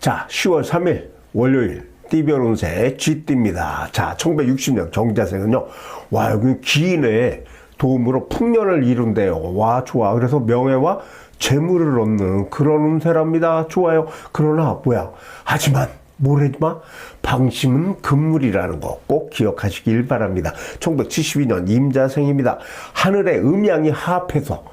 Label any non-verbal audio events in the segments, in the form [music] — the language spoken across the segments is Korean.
자, 10월 3일 월요일 띠별운세 쥐띠입니다. 자, 1960년 정자생은요. 와, 여기 기인의 도움으로 풍년을 이룬대요. 와, 좋아. 그래서 명예와 재물을 얻는 그런 운세랍니다. 좋아요. 그러나 뭐야? 하지만 모르지마 방심은 금물이라는 거 꼭 기억하시길 바랍니다. 1972년 임자생입니다. 하늘의 음양이 합해서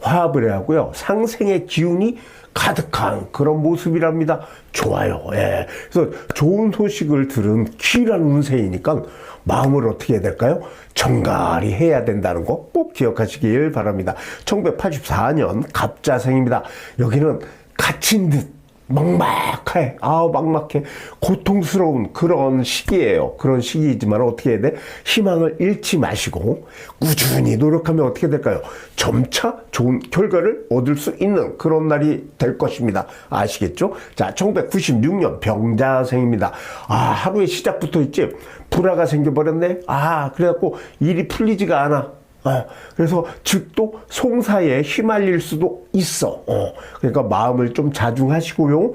화합을 하고요. 상생의 기운이 가득한 그런 모습이랍니다. 좋아요. 예. 그래서 좋은 소식을 들은 귀한 운세이니까 마음을 어떻게 해야 될까요? 정갈히 해야 된다는 거 꼭 기억하시길 바랍니다. 1984년 갑자생입니다. 여기는 갇힌 듯 막막해. 아우, 막막해. 고통스러운 그런 시기예요. 그런 시기이지만 어떻게 해야 돼? 희망을 잃지 마시고 꾸준히 노력하면 어떻게 될까요? 점차 좋은 결과를 얻을 수 있는 그런 날이 될 것입니다. 아시겠죠? 자, 1996년 병자생입니다. 아, 하루의 시작부터 있지? 불화가 생겨버렸네? 아, 그래갖고 일이 풀리지가 않아. 어, 그래서 즉도 송사에 휘말릴 수도 있어. 어, 그러니까 마음을 좀 자중하시고요.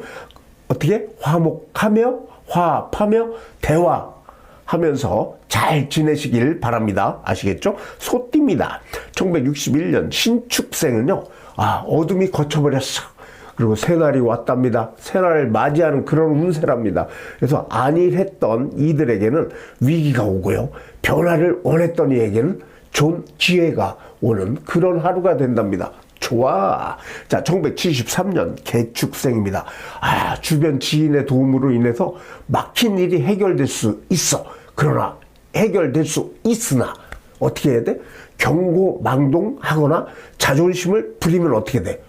어떻게 화목하며 화합하며 대화하면서 잘 지내시길 바랍니다. 아시겠죠? 소띠입니다. 1961년 신축생은요. 아 어둠이 거쳐버렸어. 그리고 새날이 왔답니다. 새날을 맞이하는 그런 운세랍니다. 그래서 안일했던 이들에게는 위기가 오고요. 변화를 원했던 이에게는 좋은 기회가 오는 그런 하루가 된답니다. 좋아. 자, 1973년 개축생입니다. 아, 주변 지인의 도움으로 인해서 막힌 일이 해결될 수 있어. 그러나 해결될 수 있으나 어떻게 해야 돼? 경고 망동하거나 자존심을 부리면 어떻게 돼?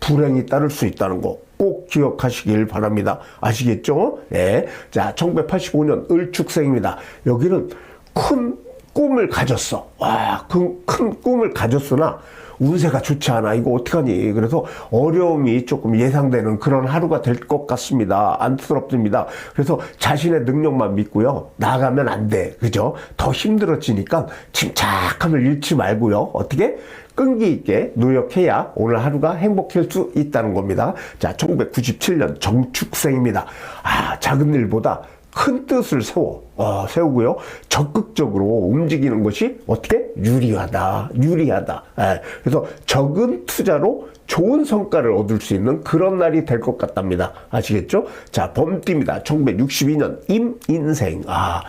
불행이 따를 수 있다는 거 꼭 기억하시길 바랍니다. 아시겠죠? 네. 자, 1985년 을축생입니다. 여기는 큰 꿈을 가졌어. 와, 그 큰 꿈을 가졌으나 운세가 좋지 않아. 이거 어떡하니? 그래서 어려움이 조금 예상되는 그런 하루가 될 것 같습니다. 안쓰럽습니다. 그래서 자신의 능력만 믿고요. 나가면 안 돼. 그죠? 더 힘들어지니까 침착함을 잃지 말고요. 어떻게? 끈기 있게 노력해야 오늘 하루가 행복할 수 있다는 겁니다. 자, 1997년 정축생입니다. 아, 작은 일보다 큰 뜻을 세워. 어, 세우고요. 적극적으로 움직이는 것이 어떻게? 유리하다. 유리하다. 예, 그래서 적은 투자로 좋은 성과를 얻을 수 있는 그런 날이 될 것 같답니다. 아시겠죠? 자 범띠입니다. 1962년 임인생. 아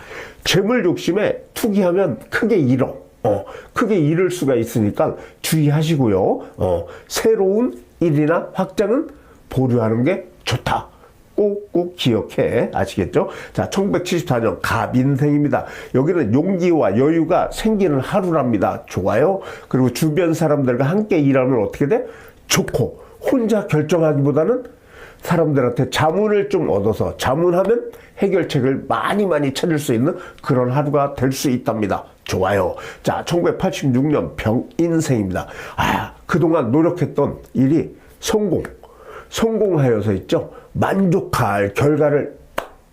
재물 욕심에 투기하면 크게 잃어. 어, 크게 잃을 수가 있으니까 주의하시고요. 어, 새로운 일이나 확장은 보류하는 게 좋다 꼭꼭 기억해 아시겠죠? 자, 1974년 갑인생입니다. 여기는 용기와 여유가 생기는 하루랍니다. 좋아요. 그리고 주변 사람들과 함께 일하면 어떻게 돼? 좋고 혼자 결정하기보다는 사람들한테 자문을 좀 얻어서 자문하면 해결책을 많이 많이 찾을 수 있는 그런 하루가 될 수 있답니다. 좋아요. 자, 1986년 병인생입니다. 아, 그동안 노력했던 일이 성공. 성공하여서 있죠. 만족할 결과를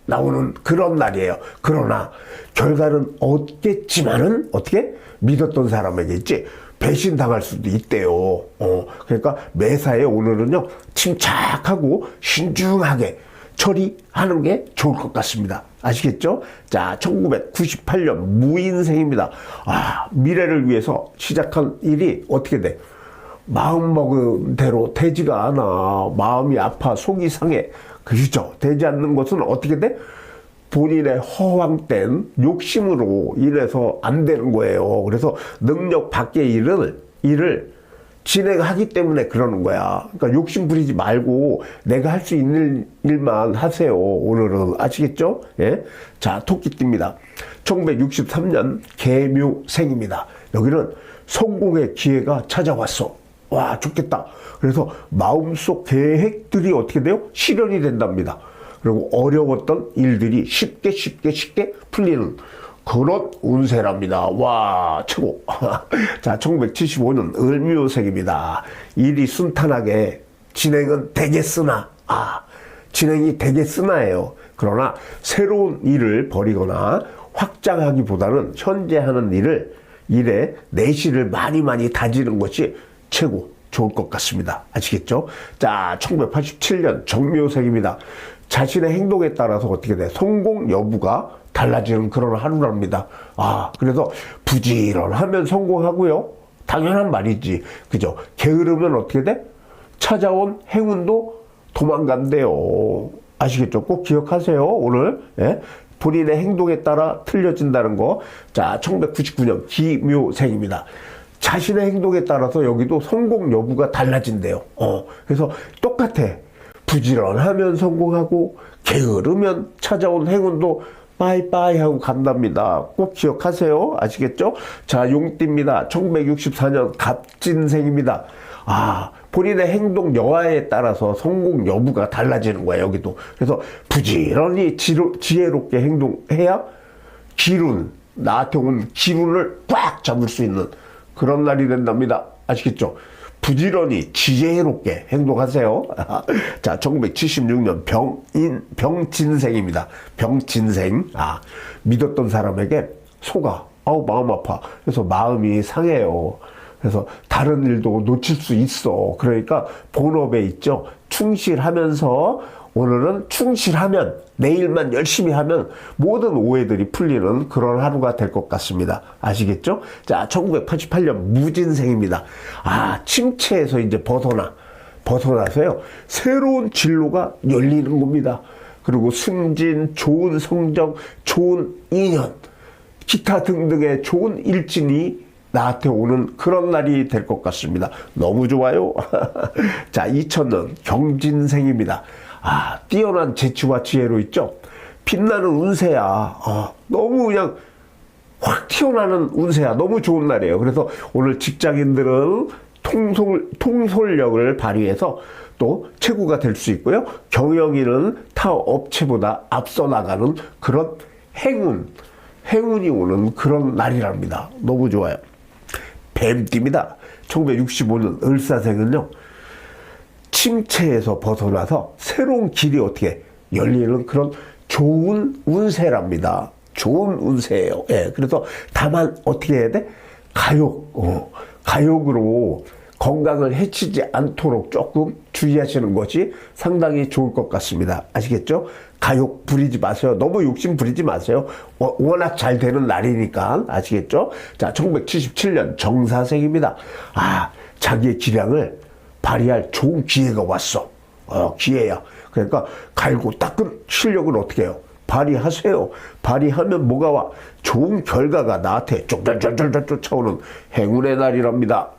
나오는 그런 날이에요. 그러나 결과는 얻겠지만은 어떻게 믿었던 사람에게 있지 배신 당할 수도 있대요. 어, 그러니까 매사에 오늘은요 침착하고 신중하게 처리하는 게 좋을 것 같습니다. 아시겠죠? 자, 1998년 무인생입니다. 아, 미래를 위해서 시작한 일이 어떻게 돼? 마음 먹은 대로 되지가 않아. 마음이 아파, 속이 상해. 그죠? 되지 않는 것은 어떻게 돼? 본인의 허황된 욕심으로 인해서 안 되는 거예요. 그래서 능력 밖의 일을, 일을 진행하기 때문에 그러는 거야. 그러니까 욕심 부리지 말고 내가 할 수 있는 일만 하세요. 오늘은. 아시겠죠? 예? 자, 토끼띠입니다. 1963년 개묘생입니다. 여기는 성공의 기회가 찾아왔어. 와, 좋겠다. 그래서 마음속 계획들이 어떻게 돼요? 실현이 된답니다. 그리고 어려웠던 일들이 쉽게 쉽게 쉽게 풀리는 그런 운세랍니다. 와, 최고. [laughs] 자, 1975년 을묘생입니다. 일이 순탄하게 진행은 되겠으나, 아, 진행이 되겠으나예요. 그러나 새로운 일을 벌이거나 확장하기보다는 현재 하는 일을 일에 내실을 많이 많이 다지는 것이 최고 좋을 것 같습니다. 아시겠죠? 자, 1987년 정묘생입니다. 자신의 행동에 따라서 어떻게 돼? 성공 여부가 달라지는 그런 하루랍니다. 아, 그래서 부지런하면 성공하고요. 당연한 말이지. 그죠? 게으르면 어떻게 돼? 찾아온 행운도 도망간대요. 아시겠죠? 꼭 기억하세요. 오늘. 예? 본인의 행동에 따라 틀려진다는 거. 자, 1999년 기묘생입니다. 자신의 행동에 따라서 여기도 성공 여부가 달라진대요. 어, 그래서 똑같아. 부지런하면 성공하고 게으르면 찾아온 행운도 빠이빠이 하고 간답니다. 꼭 기억하세요. 아시겠죠? 자, 용띠입니다. 1964년 갑진생입니다. 아, 본인의 행동 여하에 따라서 성공 여부가 달라지는 거야, 여기도. 그래서 부지런히 지로, 지혜롭게 행동해야 기룬, 나한테 온 기운을 꽉 잡을 수 있는 그런 날이 된답니다. 아시겠죠? 부지런히 지혜롭게 행동하세요. [laughs] 자, 1976년 병인, 병진생입니다. 병진생. 아, 믿었던 사람에게 속아. 아우, 마음 아파. 그래서 마음이 상해요. 그래서 다른 일도 놓칠 수 있어. 그러니까 본업에 있죠. 충실하면서 오늘은 충실하면 내일만 열심히 하면 모든 오해들이 풀리는 그런 하루가 될 것 같습니다. 아시겠죠? 자, 1988년 무진생입니다. 아, 침체에서 이제 벗어나 벗어나서요. 새로운 진로가 열리는 겁니다. 그리고 승진, 좋은 성적, 좋은 인연, 기타 등등의 좋은 일진이 나한테 오는 그런 날이 될 것 같습니다. 너무 좋아요. [laughs] 자, 2000년 경진생입니다. 아, 뛰어난 재치와 지혜로 있죠. 빛나는 운세야. 아, 너무 그냥 확 튀어나는 운세야. 너무 좋은 날이에요. 그래서 오늘 직장인들은 통솔, 통솔력을 발휘해서 또 최고가 될 수 있고요. 경영인은 타 업체보다 앞서 나가는 그런 행운, 행운이 오는 그런 날이랍니다. 너무 좋아요. 뱀띠입니다. 1965년 을사생은요, 침체에서 벗어나서 새로운 길이 어떻게 열리는 그런 좋은 운세랍니다. 좋은 운세예요. 예. 그래서 다만 어떻게 해야 돼? 가욕, 어, 가욕으로 건강을 해치지 않도록 조금 주의하시는 것이 상당히 좋을 것 같습니다. 아시겠죠? 가욕 부리지 마세요. 너무 욕심 부리지 마세요. 워- 워낙 잘 되는 날이니까. 아시겠죠? 자, 1977년 정사생입니다. 아, 자기의 기량을 발휘할 좋은 기회가 왔어. 어, 기회야. 그러니까 갈고 닦은 실력을 어떻게 해요? 발휘하세요. 발휘하면 뭐가 와? 좋은 결과가 나한테 쫄쫄쫄쫄 쫓아오는 행운의 날이랍니다.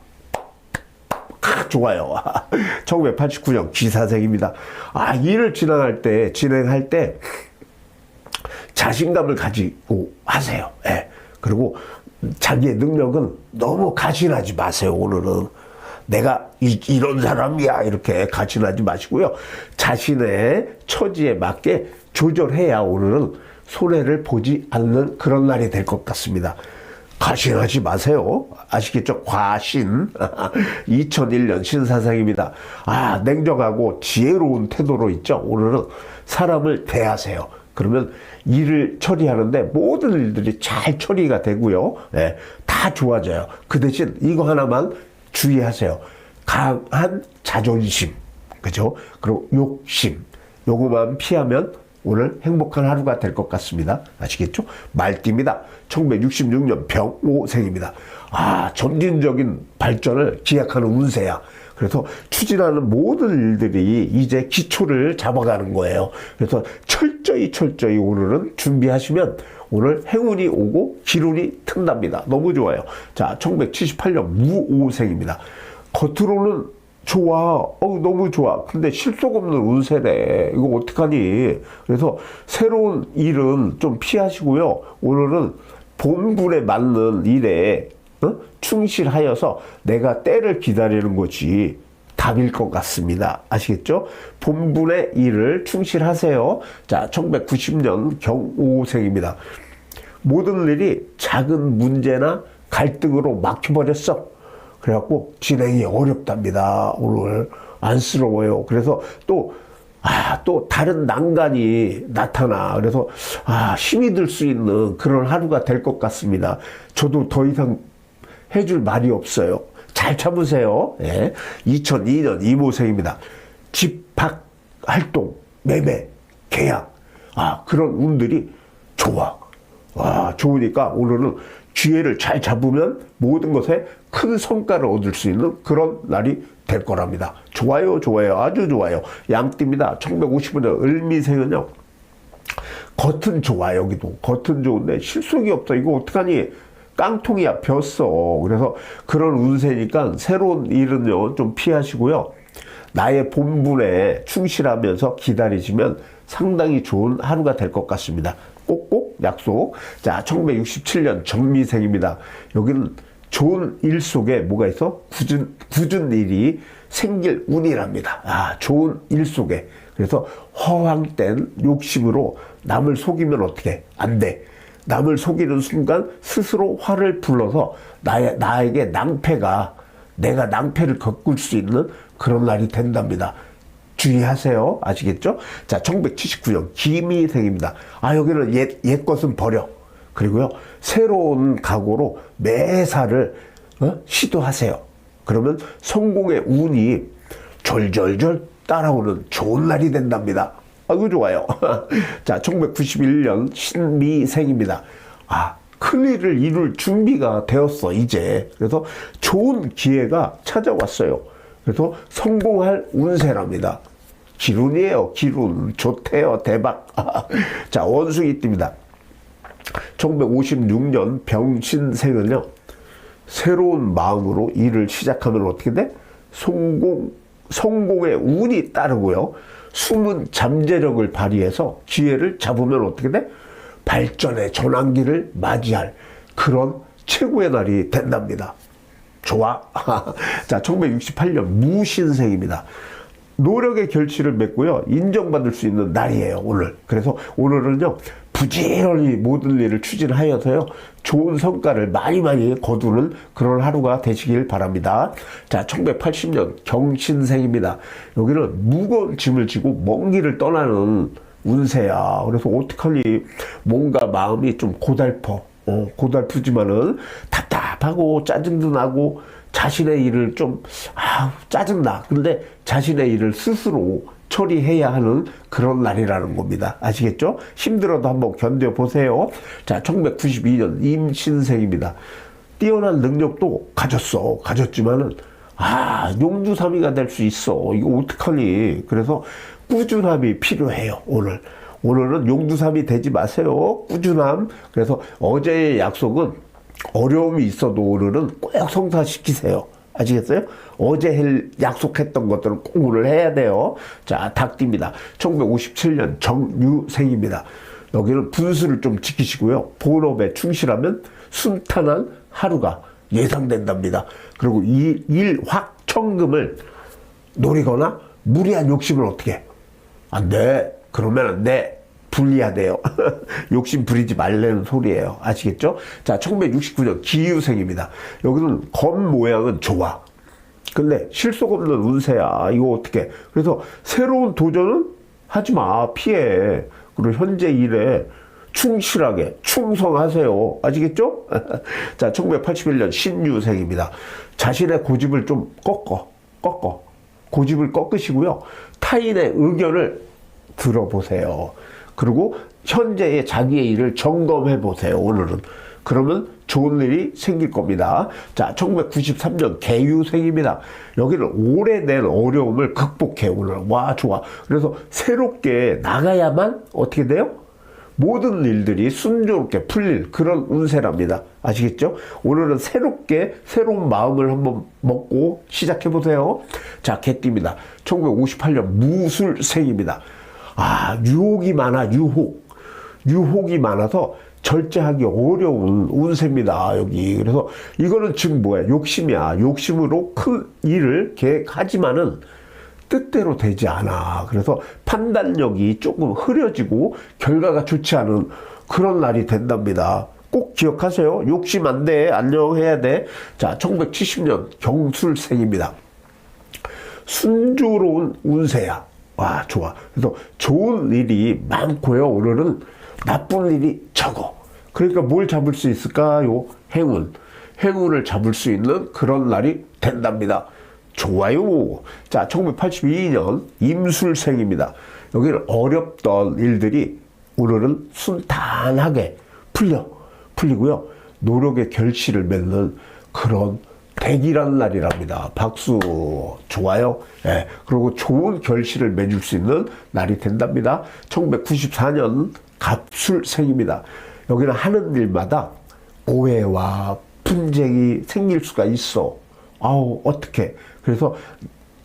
아, 좋아요. [laughs] 1989년 기사생입니다. 아, 일을 진행할 때, 진행할 때, 자신감을 가지고 하세요. 예. 그리고 자기의 능력은 너무 가신하지 마세요, 오늘은. 내가 이, 이런 사람이야. 이렇게 가신하지 마시고요. 자신의 처지에 맞게 조절해야 오늘은 손해를 보지 않는 그런 날이 될 것 같습니다. 과신하지 마세요. 아시겠죠? 과신. [laughs] 2001년 신사상입니다. 아, 냉정하고 지혜로운 태도로 있죠? 오늘은 사람을 대하세요. 그러면 일을 처리하는데 모든 일들이 잘 처리가 되고요. 예, 다 좋아져요. 그 대신 이거 하나만 주의하세요. 강한 자존심. 그죠? 그리고 욕심. 요거만 피하면 오늘 행복한 하루가 될 것 같습니다. 아시겠죠? 말띠입니다. 1966년 병오생입니다. 아, 점진적인 발전을 기약하는 운세야. 그래서 추진하는 모든 일들이 이제 기초를 잡아가는 거예요. 그래서 철저히 철저히 오늘은 준비하시면 오늘 행운이 오고 기운이 튼답니다. 너무 좋아요. 자, 1978년 무오생입니다. 겉으로는 좋아. 어우, 너무 좋아. 근데 실속 없는 운세래. 이거 어떡하니? 그래서 새로운 일은 좀 피하시고요. 오늘은 본분에 맞는 일에 어? 충실하여서 내가 때를 기다리는 것이 답일 것 같습니다. 아시겠죠? 본분의 일을 충실하세요. 자, 1990년 경오생입니다. 모든 일이 작은 문제나 갈등으로 막혀버렸어. 그래갖고 진행이 어렵답니다. 오늘 안쓰러워요. 그래서 또 아, 또 다른 난간이 나타나. 그래서 아, 힘이 들 수 있는 그런 하루가 될 것 같습니다. 저도 더 이상 해줄 말이 없어요. 잘 참으세요. 예. 2002년 이모생입니다. 집밖 활동, 매매, 계약. 아, 그런 운들이 좋아. 와, 좋으니까 오늘은 기회를 잘 잡으면 모든 것에 큰 성과를 얻을 수 있는 그런 날이 될 거랍니다. 좋아요, 좋아요. 아주 좋아요. 양띠입니다. 1955년 을미생은요. 겉은 좋아 여기도 겉은 좋은데 실속이 없어 이거 어떡하니 깡통이야 벼어 그래서 그런 운세니까 새로운 일은요 좀 피하시고요. 나의 본분에 충실하면서 기다리시면 상당히 좋은 하루가 될 것 같습니다. 꼭꼭 약속. 자 1967년 정미생입니다. 여기는 좋은 일 속에 뭐가 있어? 굳은 굳은 일이 생길 운이랍니다. 아 좋은 일 속에. 그래서 허황된 욕심으로 남을 속이면 어떻게? 안 돼. 남을 속이는 순간 스스로 화를 불러서 나의, 나에게 낭패가 내가 낭패를 겪을 수 있는 그런 날이 된답니다. 주의하세요. 아시겠죠? 자, 1979년 김희생입니다. 아, 여기는 옛, 옛 것은 버려. 그리고요, 새로운 각오로 매사를 어? 시도하세요. 그러면 성공의 운이 졸졸졸 따라오는 좋은 날이 된답니다. 아이고 좋아요. [laughs] 자, 1991년 신미생입니다. 아, 큰 일을 이룰 준비가 되었어, 이제. 그래서 좋은 기회가 찾아왔어요. 그래서 성공할 운세랍니다. 기룬이에요, 기룬. 좋대요, 대박. [laughs] 자, 원숭이 띠입니다. 1956년 병신생은요, 새로운 마음으로 일을 시작하면 어떻게 돼? 성공, 성공의 운이 따르고요. 숨은 잠재력을 발휘해서 기회를 잡으면 어떻게 돼? 발전의 전환기를 맞이할 그런 최고의 날이 된답니다. 좋아. [laughs] 자, 1968년 무신생입니다. 노력의 결실을 맺고요. 인정받을 수 있는 날이에요, 오늘. 그래서 오늘은요, 부지런히 모든 일을 추진하여서요, 좋은 성과를 많이 많이 거두는 그런 하루가 되시길 바랍니다. 자, 1980년 경신생입니다. 여기는 무거운 짐을 지고 먼 길을 떠나는 운세야. 그래서 어떡하니, 뭔가 마음이 좀 고달퍼. 어, 고달프지만은 답답하고 짜증도 나고 자신의 일을 좀, 아, 짜증나. 근데 자신의 일을 스스로 처리해야 하는 그런 날이라는 겁니다. 아시겠죠? 힘들어도 한번 견뎌보세요. 자, 1992년 임신생입니다. 뛰어난 능력도 가졌어. 가졌지만은, 아, 용두사미가 될 수 있어. 이거 어떡하니. 그래서 꾸준함이 필요해요, 오늘. 오늘은 용두삼이 되지 마세요. 꾸준함. 그래서 어제의 약속은 어려움이 있어도 오늘은 꼭 성사시키세요. 아시겠어요? 어제 약속했던 것들은 꼭 오늘 해야 돼요. 자, 닭띠입니다. 1957년 정유생입니다. 여기는 분수를 좀 지키시고요. 본업에 충실하면 순탄한 하루가 예상된답니다. 그리고 이 일 확청금을 노리거나 무리한 욕심을 어떻게 안 돼. 그러면 안 돼. 불리하대요. [laughs] 욕심 부리지 말라는 소리예요. 아시겠죠? 자, 1969년 기유생입니다. 여기는 검 모양은 좋아. 근데 실속 없는 운세야. 이거 어떻게? 그래서 새로운 도전은 하지 마. 피해. 그리고 현재 일에 충실하게 충성하세요. 아시겠죠? [laughs] 자, 1981년 신유생입니다. 자신의 고집을 좀 꺾어. 꺾어. 고집을 꺾으시고요. 타인의 의견을 들어보세요. 그리고 현재의 자기의 일을 점검해 보세요. 오늘은. 그러면 좋은 일이 생길 겁니다. 자, 1993년 개유생입니다. 여기는 오래된 어려움을 극복해 오늘. 와, 좋아. 그래서 새롭게 나가야만 어떻게 돼요? 모든 일들이 순조롭게 풀릴 그런 운세랍니다. 아시겠죠? 오늘은 새롭게 새로운 마음을 한번 먹고 시작해 보세요. 자, 개띠입니다. 1958년 무술생입니다. 아, 유혹이 많아, 유혹. 유혹이 많아서 절제하기 어려운 운세입니다, 여기. 그래서 이거는 지금 뭐야? 욕심이야. 욕심으로 큰 일을 계획하지만은 뜻대로 되지 않아. 그래서 판단력이 조금 흐려지고 결과가 좋지 않은 그런 날이 된답니다. 꼭 기억하세요. 욕심 안 돼. 안녕해야 돼. 자, 1970년 경술생입니다. 순조로운 운세야. 와, 좋아. 그래서 좋은 일이 많고요. 오늘은 나쁜 일이 적어. 그러니까 뭘 잡을 수 있을까요? 행운. 행운을 잡을 수 있는 그런 날이 된답니다. 좋아요. 자, 1982년 임술생입니다. 여기는 어렵던 일들이 오늘은 순탄하게 풀려 풀리고요. 노력의 결실을 맺는 그런 대기란 날이랍니다. 박수 좋아요. 예. 그리고 좋은 결실을 맺을 수 있는 날이 된답니다. 1994년 갑술생입니다. 여기는 하는 일마다 오해와 분쟁이 생길 수가 있어. 아우 어떻게? 그래서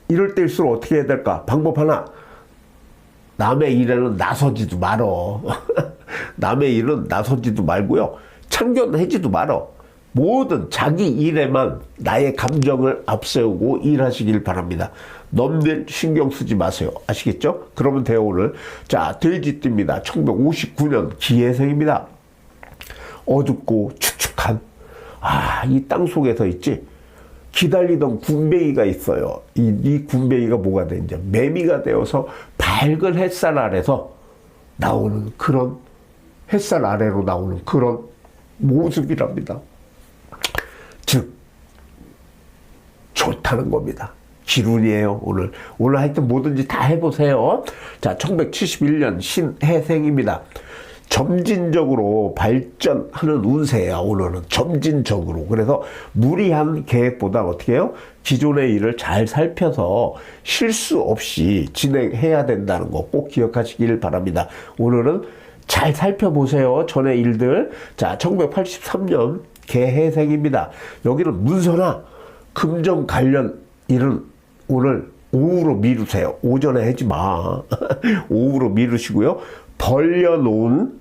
이럴 때일수록 어떻게 해야 될까? 방법 하나. 남의 일에는 나서지도 말어. [laughs] 남의 일은 나서지도 말고요. 참견하지도 말어. 모든 자기 일에만 나의 감정을 앞세우고 일하시길 바랍니다. 넘들 신경 쓰지 마세요. 아시겠죠? 그러면 돼요, 오늘. 자, 돼지띠입니다. 1959년 기해생입니다. 어둡고 축축한, 아, 이 땅 속에서 있지. 기다리던 군뱅이가 있어요. 이, 이 군뱅이가 뭐가 돼? 이제 매미가 되어서 밝은 햇살 아래서 나오는 그런 햇살 아래로 나오는 그런 모습이랍니다. 좋다는 겁니다. 기룬이에요, 오늘. 오늘 하여튼 뭐든지 다 해보세요. 자, 1971년 신해생입니다. 점진적으로 발전하는 운세야, 오늘은. 점진적으로. 그래서 무리한 계획보다 어떻게 해요? 기존의 일을 잘 살펴서 실수 없이 진행해야 된다는 거 꼭 기억하시길 바랍니다. 오늘은 잘 살펴보세요. 전의 일들. 자, 1983년 개해생입니다. 여기는 문서나 금전 관련 일은 오늘 오후로 미루세요. 오전에 하지 마. [laughs] 오후로 미루시고요. 벌려놓은,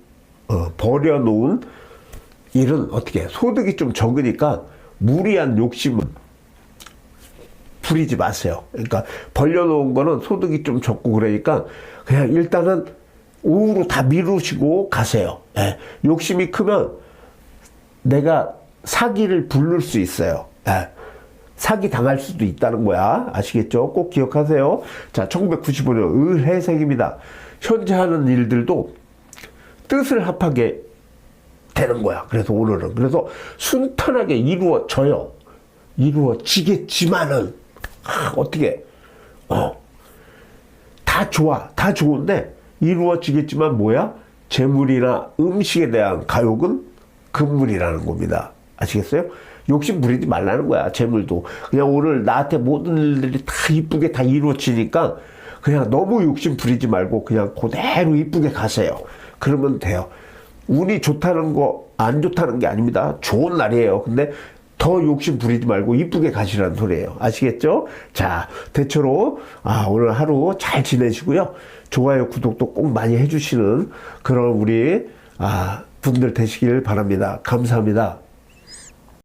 어, 버려놓은 일은 어떻게 해? 소득이 좀 적으니까 무리한 욕심은 부리지 마세요. 그러니까 벌려놓은 거는 소득이 좀 적고 그러니까 그냥 일단은 오후로 다 미루시고 가세요. 예. 욕심이 크면 내가 사기를 부를 수 있어요. 예. 사기 당할 수도 있다는 거야. 아시겠죠? 꼭 기억하세요. 자, 1995년 을해생입니다. 현재 하는 일들도 뜻을 합하게 되는 거야. 그래서 오늘은. 그래서 순탄하게 이루어져요. 이루어지겠지만은, 아, 어떻게, 어, 다 좋아. 다 좋은데, 이루어지겠지만 뭐야? 재물이나 음식에 대한 가욕은 금물이라는 겁니다. 아시겠어요? 욕심 부리지 말라는 거야, 재물도. 그냥 오늘 나한테 모든 일들이 다 이쁘게 다 이루어지니까 그냥 너무 욕심 부리지 말고 그냥 그대로 이쁘게 가세요. 그러면 돼요. 운이 좋다는 거, 안 좋다는 게 아닙니다. 좋은 날이에요. 근데 더 욕심 부리지 말고 이쁘게 가시라는 소리예요. 아시겠죠? 자, 대체로 아, 오늘 하루 잘 지내시고요. 좋아요, 구독도 꼭 많이 해주시는 그런 우리 아, 분들 되시길 바랍니다. 감사합니다.